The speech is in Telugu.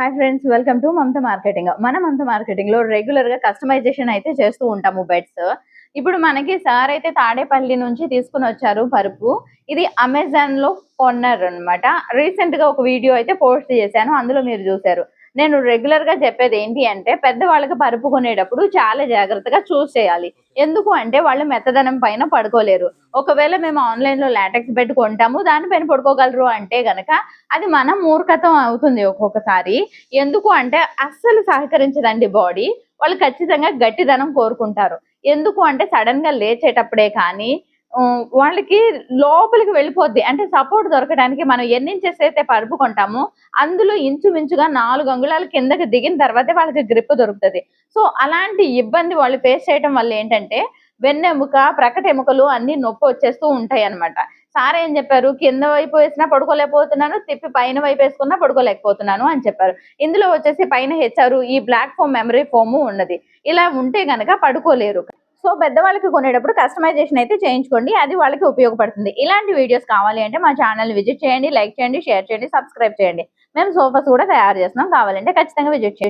Hi friends welcome to Mamata marketing మన మమత మార్కెటింగ్లో రెగ్యులర్గా కస్టమైజేషన్ అయితే చేస్తూ ఉంటాము బెడ్స్ ఇప్పుడు మనకి సార్ అయితే తాడేపల్లి నుంచి తీసుకుని వచ్చారు పరుపు. ఇది అమెజాన్లో కొన్నారు అనమాట రీసెంట్గా ఒక వీడియో అయితే పోస్ట్ చేశాను అందులో మీరు చూసారు నేను రెగ్యులర్గా చెప్పేది ఏంటి అంటే పెద్దవాళ్ళకి పరుపు కొనేటప్పుడు చాలా జాగ్రత్తగా చూస్ చేయాలి. ఎందుకు అంటే వాళ్ళు మెత్తదనం పైన పడుకోలేరు. ఒకవేళ మేము ఆన్లైన్లో లాటెక్స్ పెట్టి కొంటాము దానిపైన పడుకోగలరు అంటే గనక అది మన మూర్ఖతం అవుతుంది ఒక్కొక్కసారి. ఎందుకు అంటే అస్సలు సహకరించదండి బాడీ వాళ్ళు ఖచ్చితంగా గట్టిదనం కోరుకుంటారు. ఎందుకు అంటే సడన్గా లేచేటప్పుడే కానీ వాళ్ళకి లోపలికి వెళ్ళిపోద్ది. అంటే సపోర్ట్ దొరకడానికి మనం ఎన్ని ఇంచెస్ అయితే పరుపుకుంటామో అందులో ఇంచుమించుగా నాలుగు అంగుళాల కిందకి దిగిన తర్వాతే వాళ్ళకి గ్రిప్ దొరుకుతుంది. సో అలాంటి ఇబ్బంది వాళ్ళు ఫేస్ చేయడం వల్ల ఏంటంటే వెన్నెముక ప్రకట ఎముకలు అన్ని నొప్పి వచ్చేస్తూ ఉంటాయి అన్నమాట సార్ ఏం చెప్పారు? కింద వైపు వేసినా పడుకోలేకపోతున్నాను తిప్పి పైన వైపు వేసుకున్నా పడుకోలేకపోతున్నాను అని చెప్పారు. ఇందులో వచ్చేసి పైన హెచ్చారు ఈ బ్లాక్ ఫోమ్ మెమరీ ఫోము ఉన్నది. ఇలా ఉంటే గనక పడుకోలేరు. సో పెద్దవాళ్ళకి కొనేటప్పుడు కస్టమైజేషన్ అయితే చేయించుకోండి అది వాళ్ళకి ఉపయోగపడుతుంది. ఇలాంటి వీడియోస్ కావాలి అంటే మా ఛానల్ విజిట్ చేయండి లైక్ చేయండి షేర్ చేయండి సబ్స్క్రైబ్ చేయండి. మేము సోఫాస్ కూడా తయారు చేస్తున్నాం. కావాలంటే ఖచ్చితంగా విజిట్ చేయండి.